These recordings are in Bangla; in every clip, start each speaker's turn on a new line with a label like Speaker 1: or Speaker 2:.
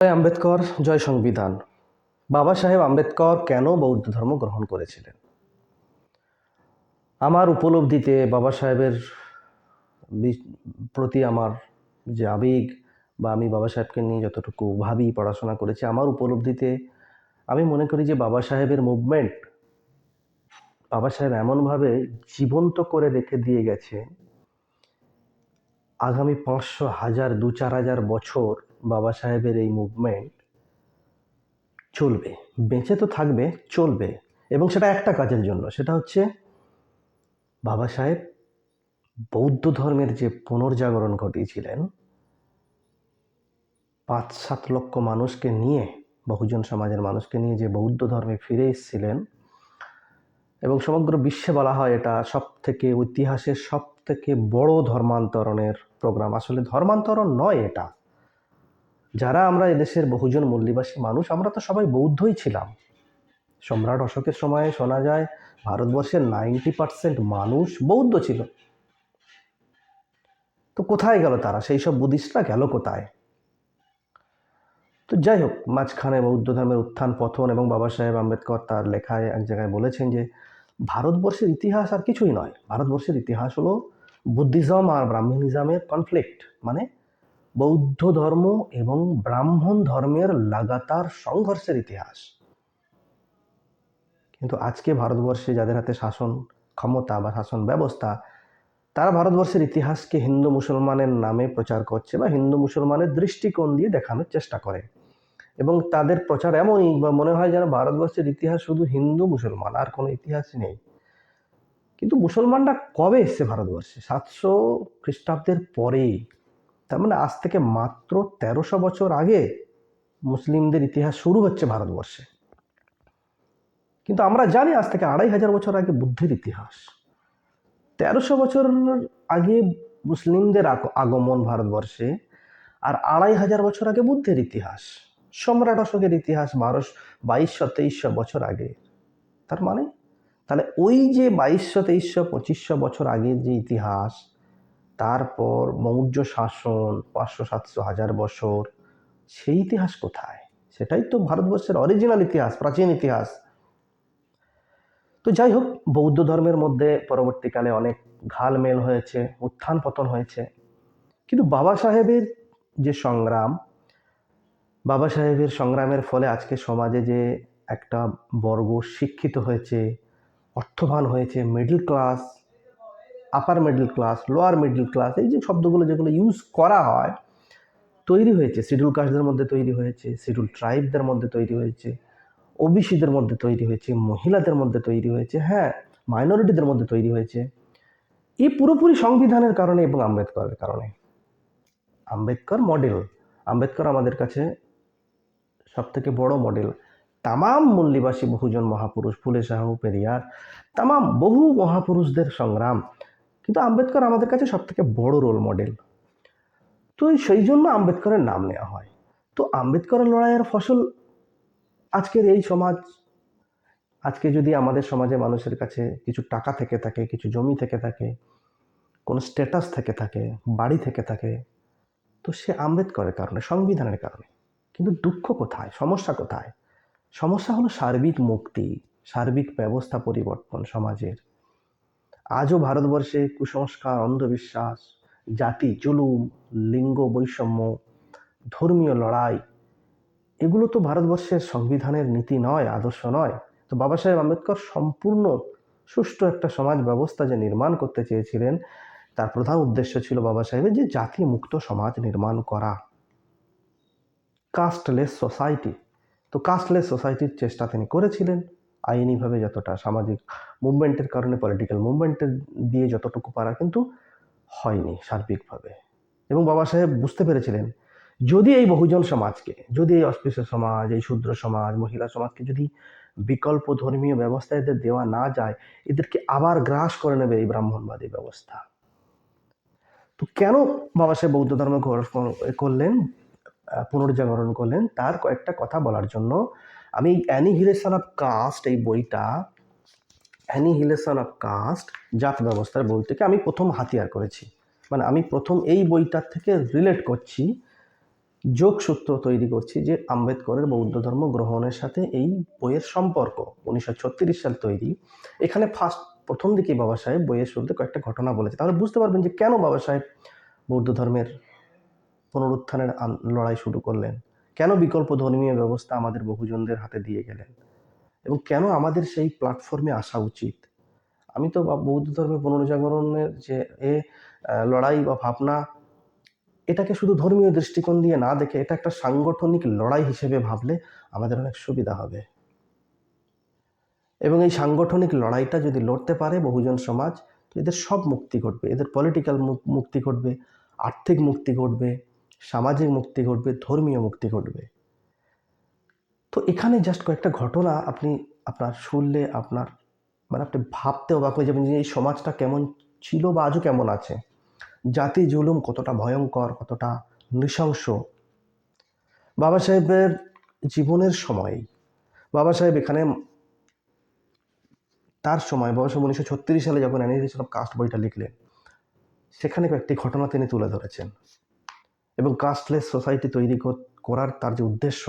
Speaker 1: জয় আম্বেদকর, জয় সংবিধান। বাবা সাহেব আম্বেদকর কেন বৌদ্ধ ধর্ম গ্রহণ করেছিলেন? আমার উপলব্ধিতে বাবা সাহেবের প্রতি আমার যে আবেগ বা আমি বাবা সাহেবকে নিয়ে যতটুকু ভাবি, পড়াশোনা করেছি, আমার উপলব্ধিতে আমি মনে করি যে বাবা সাহেবের মুভমেন্ট বাবা সাহেব এমনভাবে জীবন্ত করে রেখে দিয়ে গেছে। আগামী পাঁচশো হাজার, দু চার হাজার বছর বাবা সাহেবের এই মুভমেন্ট চলবে, বেঁচে তো থাকবে, চলবে। এবং সেটা একটা কাজের জন্য, সেটা হচ্ছে বাবা সাহেব বৌদ্ধ ধর্মের যে পুনর্জাগরণ ঘটিয়েছিলেন, পাঁচ সাত লক্ষ মানুষকে নিয়ে, বহুজন সমাজের মানুষকে নিয়ে যে বৌদ্ধ ধর্মে ফিরে এসেছিলেন, এবং সমগ্র বিশ্বে বলা হয় এটা সব থেকে ইতিহাসের সব থেকে বড় ধর্মান্তরণের প্রোগ্রাম আসলে ধর্মান্তরণ নয় এটা যারা আমরা এদেশের বহুজন মূল্যবাসী মানুষ, আমরা তো সবাই বৌদ্ধই ছিলাম। সম্রাট অশোকের সময়ে শোনা যায়, ভারতবর্ষের নাইনটি পার্সেন্ট মানুষ বৌদ্ধ ছিল। তো কোথায় গেল তারা? সেই সব বুদ্ধিস্টরা গেল কোথায়? তো যাই হোক, মাঝখানে বৌদ্ধ ধর্মের উত্থান পথন এবং বাবা সাহেব আম্বেদকর তার লেখায় এক জায়গায় বলেছেন যে, ভারতবর্ষের ইতিহাস আর কিছুই নয়। ভারতবর্ষের ইতিহাস হলো বুদ্ধিজম আর ব্রাহ্মণিজমের কনফ্লিক্ট মানে বৌদ্ধ ধর্ম এবং ব্রাহ্মণ ধর্মের লাগাতার সংঘর্ষের ইতিহাস। কিন্তু আজকে ভারতবর্ষে যাদের হাতে শাসন ক্ষমতা বা শাসন ব্যবস্থা, তারা ভারতবর্ষের ইতিহাসকে হিন্দু মুসলমানের নামে প্রচার করছে বা হিন্দু মুসলমানের দৃষ্টিকোণ দিয়ে দেখানোর চেষ্টা করে। এবং তাদের প্রচার এমনই বা মনে হয় যেন ভারতবর্ষের ইতিহাস শুধু হিন্দু মুসলমান, আর কোনো ইতিহাস নেই। কিন্তু মুসলমানরা কবে এসছে ভারতবর্ষে? সাতশো খ্রিস্টাব্দের পরেই তার মানে আজ থেকে মাত্র তেরোশো বছর আগে মুসলিমদের ইতিহাস শুরু হচ্ছে ভারতবর্ষে। কিন্তু আমরা জানি আজ থেকে আড়াই হাজার বছর আগে বুদ্ধের ইতিহাস। তেরোশো বছর আগে মুসলিমদের আগ- আগমন ভারতবর্ষে আর আড়াই হাজার বছর আগে বুদ্ধের ইতিহাস। সম্রাট অশোকের ইতিহাস বারোশো বাইশশো তেইশশো বছর আগে। তার মানে? তাহলে ওই যে বাইশশো তেইশশো পঁচিশশো বছর আগের যে ইতিহাস তারপর মৌর্য শাসন পাঁচশো সাতশো হাজার বছর। সেই ইতিহাস কোথায়? সেটাই তো ভারতবর্ষের অরিজিনাল ইতিহাস, প্রাচীন ইতিহাস। তো যাই হোক, বৌদ্ধ ধর্মের মধ্যে পরবর্তীকালে অনেক ঘালমেল হয়েছে, উত্থান পতন হয়েছে। কিন্তু বাবা সাহেবের যে সংগ্রাম, বাবা সাহেবের সংগ্রামের ফলে আজকে সমাজে যে একটা বর্গ শিক্ষিত হয়েছে, অর্থবান হয়েছে middle class upper middle class lower middle class এই যে শব্দগুলো যেগুলো ইউজ করা হয়, তৈরি হয়েছে। শিডিউল কাস্টদের মধ্যে তৈরি হয়েছে শিডিউল ট্রাইবদের মধ্যে তৈরি হয়েছে ওবিসিদের মধ্যে তৈরি হয়েছে, মহিলাদের মধ্যে তৈরি হয়েছে হ্যাঁ মাইনরিটিদের মধ্যে তৈরি হয়েছে। এই পুরোপুরি সংবিধানের কারণে এবং আম্বেদকরের কারণে। আম্বেদকর মডেল আম্বেদকর আমাদের কাছে সব থেকে বড় মডেল তামাম মূল্যবাসী বহুজন মহাপুরুষ, ফুলে সাহু পেরিয়ার, তামাম বহু মহাপুরুষদের সংগ্রাম। কিন্তু আম্বেদকর আমাদের কাছে সব থেকে বড় রোল মডেল তো সেই জন্য আম্বেদকরের নাম নেওয়া হয়। তো আম্বেদকরের লড়াইয়ের ফসল আজকের এই সমাজ, আজকে যদি আমাদের সমাজে মানুষের কাছে কিছু টাকা থেকে থাকে, কিছু জমি থেকে থাকে, কোনো স্ট্যাটাস থেকে থাকে, বাড়ি থেকে থাকে, তো সে আম্বেদকরের কারণে, সংবিধানের কারণে। কিন্তু দুঃখ কোথায়? সমস্যা কোথায়? সমস্যা হলো সার্বিক মুক্তি, সার্বিক ব্যবস্থা পরিবর্তন সমাজের। আজও ভারতবর্ষে কুসংস্কার, অন্ধবিশ্বাস, জাতি জুলুম, লিঙ্গ বৈষম্য, ধর্মীয় লড়াই, এগুলো তো ভারতবর্ষের সংবিধানের নীতি নয়, আদর্শ নয়। তো বাবা সাহেব আম্বেদকর সম্পূর্ণ সুষ্ঠু একটা সমাজ ব্যবস্থা যে নির্মাণ করতে চেয়েছিলেন, তার প্রধান উদ্দেশ্য ছিল বাবা সাহেবের যে জাতি মুক্ত সমাজ নির্মাণ করা। কাস্টলেস সোসাইটি তো কাস্টলেস সোসাইটির চেষ্টা তিনি করেছিলেন। আইনিভাবে যতটা, সামাজিক মুভমেন্টের কারণে পলিটিক্যাল মুভমেন্টের দিয়ে যতটুকু পারা কিন্তু হয়নি সার্বিকভাবে। এবং বাবা সাহেব বুঝতে পেরেছিলেন, যদি এই বহুজন সমাজকে, যদি এই অস্পৃশ্য সমাজ, এই শূদ্র সমাজ, মহিলা সমাজকে যদি বিকল্প ধর্মীয় ব্যবস্থা এদের দেওয়া না যায়, এদেরকে আবার গ্রাস করে নেবে এই ব্রাহ্মণবাদী ব্যবস্থা। তো কেন বাবা সাহেব বৌদ্ধ ধর্ম করলেন পুনর্জাগরণ করলেন, তার কয়েকটা কথা বলার জন্য আমি অ্যানিহিলেশন অফ কাস্ট এই বইটা অ্যানিহিলেশন অফ কাস্ট জাত ব্যবস্থার বই থেকে আমি প্রথম হাতিয়ার করেছি। মানে আমি প্রথম এই বইটার থেকে রিলেট করছি, যোগসূত্র তৈরি করছি যে আম্বেদকরের বৌদ্ধ ধর্ম গ্রহণের সাথে এই বইয়ের সম্পর্ক, উনিশশো ছত্রিশ সাল তৈরি। এখানে ফার্স্ট প্রথম দিকে বাবা সাহেব বইয়ের শুরুতে কয়েকটা ঘটনা বলেছে। তাহলে বুঝতে পারবেন যে কেন বাবা সাহেব বৌদ্ধ ধর্মের পুনরুত্থানের লড়াই শুরু করলেন। কেন বিকল্প ধর্মীয় ব্যবস্থা আমাদের বহুজনদের হাতে দিয়ে গেলেন? এবং কেন আমাদের সেই প্ল্যাটফর্মে আসা উচিত? আমি তো বৌদ্ধ ধর্মের পুনর্জাগরণের যে এ লড়াই বা ভাবনা, এটাকে শুধু ধর্মীয় দৃষ্টিকোণ দিয়ে না দেখে এটা একটা সাংগঠনিক লড়াই হিসেবে ভাবলে আমাদের অনেক সুবিধা হবে। এবং এই সাংগঠনিক লড়াইটা যদি লড়তে পারে বহুজন সমাজ, তো এদের সব মুক্তি ঘটবে। এদের পলিটিক্যাল মুক্তি ঘটবে, আর্থিক মুক্তি ঘটবে সামাজিক মুক্তি ঘটবে, ধর্মীয় মুক্তি ঘটবে। তো এখানে জাস্ট কয়েকটা ঘটনা আপনি আপনার শুনলে, আপনার মানে আপনি ভাবতে অবাক হয়ে যাবেন যে এই সমাজটা কেমন ছিল বা আজও কেমন আছে। জাতি জুলুম কতটা ভয়ঙ্কর, কতটা নৃশংস। বাবা সাহেবের জীবনের সময়, বাবা সাহেব এখানে তার সময়, বাবা সাহেব উনিশশো ছত্রিশ সালে যখন অ্যানালিসিস অফ কাস্ট বইটা লিখলেন, সেখানে কয়েকটি ঘটনা তিনি তুলে ধরেছেন। এবং কাস্টলেস সোসাইটি তৈরি করার তার যে উদ্দেশ্য,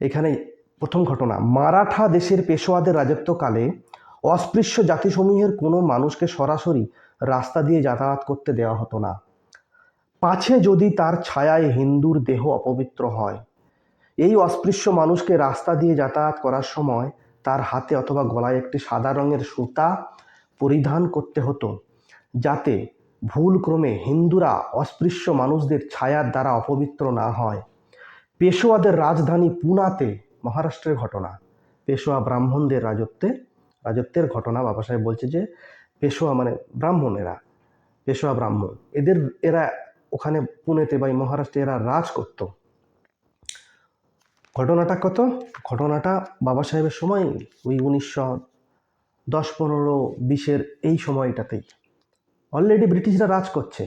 Speaker 1: এখানে প্রথম ঘটনা, মারাঠা দেশের পেশোয়াদের রাজত্বকালে অস্পৃশ্য জাতিসমূহের কোনো মানুষকে সরাসরি রাস্তা দিয়ে যাতায়াত করতে দেওয়া হতো না। পাছে যদি তার ছায়ায় হিন্দুর দেহ অপবিত্র হয়, এই অস্পৃশ্য মানুষকে রাস্তা দিয়ে যাতায়াত করার সময় তার হাতে অথবা গলায় একটি সাদা রঙের সুতা পরিধান করতে হতো, যাতে ভুলক্রমে হিন্দুরা অস্পৃশ্য মানুষদের ছায়ার দ্বারা অপবিত্র না হয়। পেশোয়াদের রাজধানী পুনাতে মহারাষ্ট্রের ঘটনা। পেশোয়া ব্রাহ্মণদের রাজত্বে, রাজত্বের ঘটনা বাবা সাহেব বলছে যে, পেশোয়া মানে ব্রাহ্মণেরা, পেশোয়া ব্রাহ্মণ। এদের, এরা ওখানে পুনেতে বা মহারাষ্ট্রে এরা রাজ করত। ঘটনাটা কত? ঘটনাটা বাবা সাহেবের সময় ওই উনিশশো দশ পনেরো বিশের এই সময়টাতেই। অলরেডি ব্রিটিশরা রাজ করছে।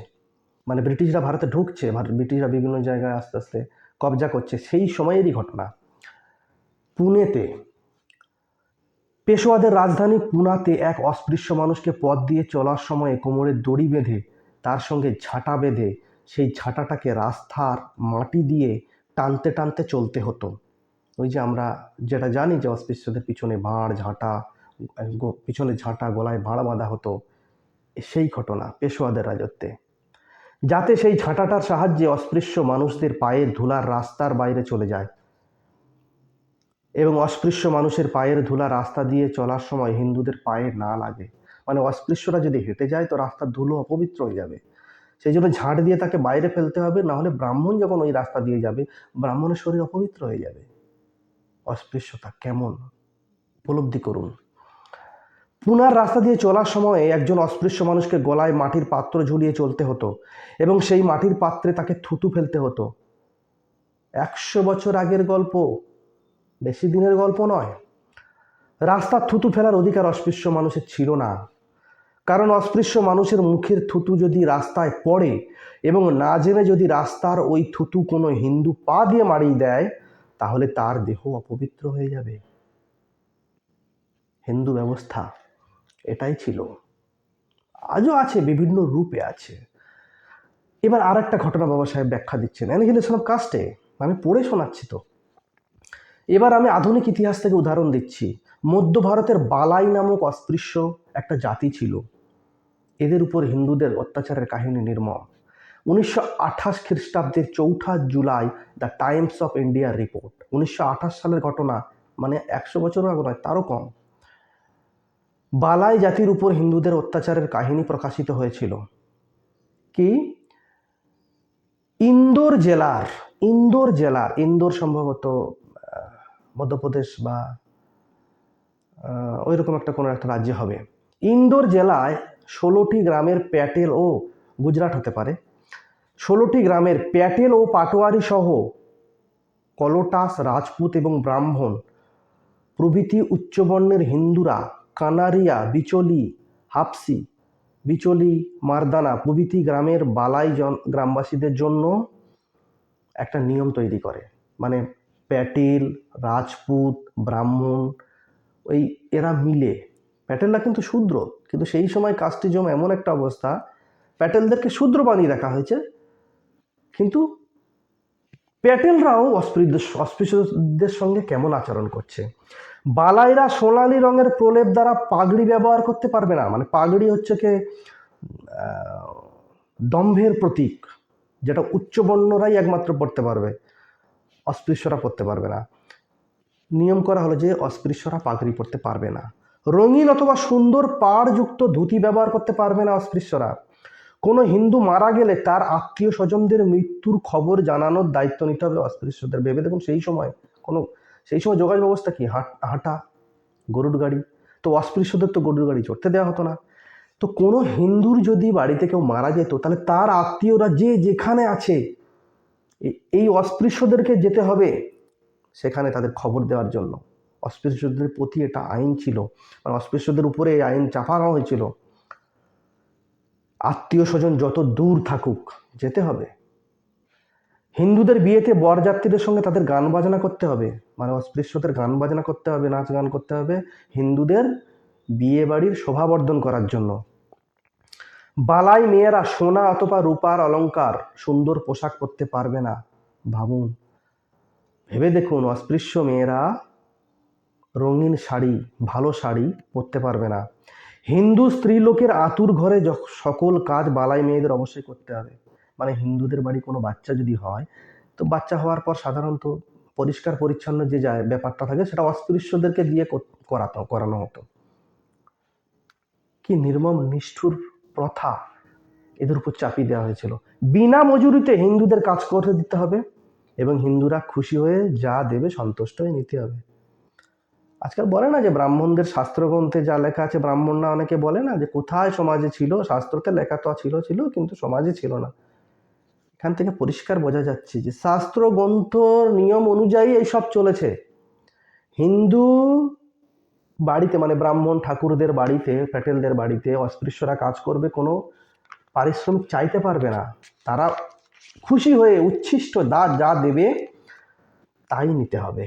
Speaker 1: মানে ব্রিটিশরা ভারতে ঢুকছে ব্রিটিশরা বিভিন্ন জায়গায় আস্তে আস্তে কবজা করছে। সেই সময়েরই ঘটনা। পুনেতে পেশোয়াদের রাজধানী পুনাতে এক অস্পৃশ্য মানুষকে পথ দিয়ে চলার সময় কোমরে দড়ি বেঁধে, তার সঙ্গে ঝাঁটা বেঁধে, সেই ঝাঁটাটাকে রাস্তার মাটি দিয়ে টানতে টানতে চলতে হতো। ওই যে আমরা যেটা জানি যে অস্পৃশ্যদের পিছনে ভাঁড় ঝাঁটা পিছনে ঝাঁটা, গলায় ভাঁড় বাঁধা হতো। সেই ঘটনা, পেশোয়াদের রাজত্বে। যাতে সেই ঝাঁটাটার সাহায্যে অস্পৃশ্য মানুষদের পায়ের ধুলার রাস্তার বাইরে চলে যায়। এবং অস্পৃশ্য মানুষের পায়ের ধুলা রাস্তা দিয়ে চলার সময় হিন্দুদের পায়ে না লাগে। মানে অস্পৃশ্যরা যদি হেঁটে যায়, তো রাস্তার ধুলো অপবিত্র হয়ে যাবে। সেই জন্য ঝাঁট দিয়ে তাকে বাইরে ফেলতে হবে, না হলে ব্রাহ্মণ যখন ওই রাস্তা দিয়ে যাবে, ব্রাহ্মণের শরীর অপবিত্র হয়ে যাবে। অস্পৃশ্যতা কেমন? উপলব্ধি করুন। পুনার রাস্তা দিয়ে চলার সময় একজন অস্পৃশ্য মানুষকে গলায় মাটির পাত্র ঝুলিয়ে চলতে হতো এবং সেই মাটির পাত্রে তাকে থুতু ফেলতে হতো। একশো বছর আগের গল্প, বেশি দিনের গল্প নয়। রাস্তার থুতু ফেলার অধিকার অস্পৃশ্য মানুষের ছিল না। কারণ অস্পৃশ্য মানুষের মুখের থুতু যদি রাস্তায় পড়ে এবং না জেনে যদি রাস্তার ওই থুতু কোনো হিন্দু পা দিয়ে মারিয়ে দেয়, তাহলে তার দেহ অপবিত্র হয়ে যাবে। হিন্দু ব্যবস্থা এটাই ছিল। আজও আছে, বিভিন্ন রূপে আছে। এবার আর একটা ঘটনা বাবা সাহেব ব্যাখ্যা দিচ্ছেন। অ্যানিহিলেশন অফ কাস্টে আমি পড়ে শোনাচ্ছি তো। এবার আমি আধুনিক ইতিহাস থেকে উদাহরণ দিচ্ছি। মধ্য ভারতের বালাই নামক অস্পৃশ্য একটা জাতি ছিল। এদের উপর হিন্দুদের অত্যাচারের কাহিনী নির্মম। উনিশশো আঠাশ খ্রিস্টাব্দের চৌঠা July the Times of India report. উনিশশো আঠাশ সালের ঘটনা মানে একশো বছরও আগে নয় তারও কম। বালাই জাতির উপর হিন্দুদের অত্যাচারের কাহিনী প্রকাশিত হয়েছিল। কি? ইন্দোর জেলার ইন্দোর জেলার, ইন্দোর সম্ভবত মধ্যপ্রদেশ বা ওই রকম একটা কোনো একটা রাজ্য হবে। ইন্দোর জেলায় ষোলোটি গ্রামের প্যাটেল ও গুজরাট হতে পারে। ষোলোটি গ্রামের প্যাটেল ও পাটোয়ারি সহ কলোটাস, রাজপুত এবং ব্রাহ্মণ প্রভৃতি উচ্চবর্ণের হিন্দুরা কানারিয়া, বিচলি, হাপসি, বিচলি, মারদানা প্রভৃতি গ্রামের বালাই জন গ্রামবাসীদের জন্য একটা নিয়ম তৈরি করে। মানে প্যাটেল, রাজপুত, ব্রাহ্মণ ওই এরা মিলে। প্যাটেলরা কিন্তু শূদ্র, কিন্তু সেই সময় কাস্টিজম এমন একটা অবস্থা, প্যাটেলদেরকে শূদ্র বানিয়ে রাখা হয়েছে, কিন্তু প্যাটেলরাও অস্পৃশ্য অস্পৃশ্যদের সঙ্গে কেমন আচরণ করছে? বালাইরা সোনালি রঙের প্রলেপ দ্বারা পাগড়ি ব্যবহার করতে পারবে না। মানে পাগড়ি হচ্ছে কি দম্ভের প্রতীক, যেটা উচ্চবর্ণরাই একমাত্র পড়তে পারবে। অস্পৃশ্যরা পড়তে পারবে না। নিয়ম করা হলো যে অস্পৃশ্যরা পাগড়ি পরতে পারবে না। রঙিন অথবা সুন্দর পাড়যুক্ত ধুতি ব্যবহার করতে পারবে না অস্পৃশ্যরা। কোনো হিন্দু মারা গেলে তার আত্মীয় স্বজনদের মৃত্যুর খবর জানানোর দায়িত্ব নিতে হবে অস্পৃশ্যদের। ভেবে দেখুন, সেই সময় কোনো, সেই সময় যোগাযোগ ব্যবস্থা কি? হাঁট- গরুর গাড়ি? তো অস্পৃশ্যদের তো গরুর গাড়ি চড়তে দেওয়া হতো না। তো কোনো হিন্দুর যদি বাড়িতে কেউ মারা যেত, তাহলে তার আত্মীয়রা যে যেখানে আছে এই অস্পৃশ্যদেরকে যেতে হবে সেখানে তাদের খবর দেওয়ার জন্য। অস্পৃশ্যদের প্রতি এটা আইন ছিল। মানে অস্পৃশ্যদের উপরে এই আইন চাপানো হয়েছিল। আত্মীয় স্বজন যত দূর থাকুক যেতে হবে। হিন্দুদের বিয়েতে বরযাত্রীদের সঙ্গে তাদের গান বাজনা করতে হবে। মানে অস্পৃশ্যদের গান বাজনা করতে হবে, নাচ গান করতে হবে হিন্দুদের বিয়ে বাড়ির শোভাবর্ধন করার জন্য। বালাই মেয়েরা সোনা অথবা রূপার অলংকার সুন্দর পোশাক পরতে পারবে না। ভাবুন, ভেবে দেখুন অস্পৃশ্য মেয়েরা রঙিন শাড়ি, ভালো শাড়ি পরতে পারবে না। হিন্দু স্ত্রীলোকের আতুর ঘরে সকল কাজ বালাই মেয়েদের অবশ্যই করতে হবে। মানে হিন্দুদের বাড়ি কোনো বাচ্চা যদি হয়, তো বাচ্চা হওয়ার পর সাধারণত পরিষ্কার পরিচ্ছন্ন যে যায় ব্যাপারটা থাকে সেটা অস্পৃশ্যদেরকে দিয়ে কর- করাতো, করানো হতো। কি নির্মম, নিষ্ঠুর প্রথা এদের উপর চাপিয়ে দেওয়া হয়েছিল। বিনা মজুরিতে হিন্দুদের কাজ করে দিতে হবে এবং হিন্দুরা খুশি হয়ে যা দেবে সন্তুষ্ট হয়ে নিতে হবে। আজকাল বলে না যে ব্রাহ্মণদের শাস্ত্রগ্রন্থে যা লেখা আছে, ব্রাহ্মণরা অনেকে বলে না যে কোথায় সমাজে ছিল, শাস্ত্রতে লেখা তো ছিল ছিল, কিন্তু সমাজে ছিল না। এখান থেকে পরিষ্কার বোঝা যাচ্ছে যে শাস্ত্র গ্রন্থর নিয়ম অনুযায়ী এইসব চলেছে। হিন্দু বাড়িতে মানে ব্রাহ্মণ ঠাকুরদের বাড়িতে, প্যাটেলদের বাড়িতে অস্পৃশ্যরা কাজ করবে, কোনো পারিশ্রমিক চাইতে পারবে না। তারা খুশি হয়ে উচ্ছিষ্ট দা যা দেবে, তাই নিতে হবে।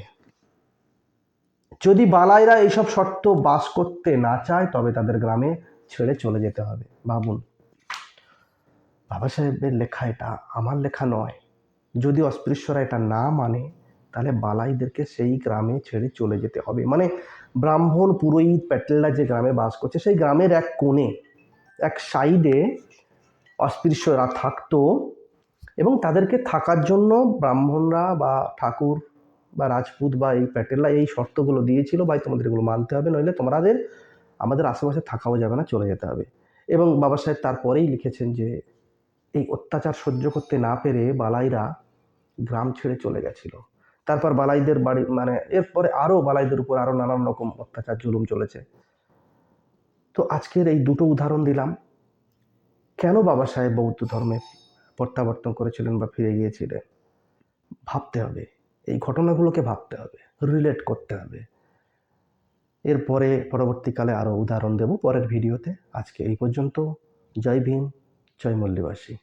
Speaker 1: যদি বালাইরা এইসব শর্ত বাস করতে না চায়, তবে তাদের গ্রামে ছেড়ে চলে যেতে হবে। ভাবুন, বাবা সাহেবের লেখা এটা আমার লেখা নয়। যদি অস্পৃশ্যরা এটা না মানে তাহলে বালাইদেরকে সেই গ্রামে ছেড়ে চলে যেতে হবে। মানে ব্রাহ্মণ পুরোহিত প্যাটেলরা যে গ্রামে বাস করছে, সেই গ্রামের এক কোণে, এক সাইডে অস্পৃশ্যরা থাকতো এবং তাদেরকে থাকার জন্য ব্রাহ্মণরা বা ঠাকুর বা রাজপুত বা এই প্যাটেলরা এই শর্তগুলো দিয়েছিল ভাই তোমাদের এগুলো মানতে হবে, নইলে তোমাদের আমাদের আশেপাশে থাকাও যাবে না, চলে যেতে হবে। এবং বাবা সাহেব তারপরেই লিখেছেন যে, এই অত্যাচার সহ্য করতে না পেরে বালাইরা গ্রাম ছেড়ে চলে গেছিল। তারপর বালাইদের বাড়ি মানে এরপরে আরও বালাইদের উপর আরও নানান রকম অত্যাচার, জুলুম চলেছে। তো আজকের এই দুটো উদাহরণ দিলাম। কেন বাবা সাহেব বৌদ্ধ ধর্মে প্রত্যাবর্তন করেছিলেন বা ফিরে গিয়েছিলেন? ভাবতে হবে। এই ঘটনাগুলোকে ভাবতে হবে রিলেট করতে হবে। এরপরে পরবর্তীকালে আরও উদাহরণ দেব, পরের ভিডিওতে আজকে এই পর্যন্ত। জয় ভীম, জয় মল্লিবাসী।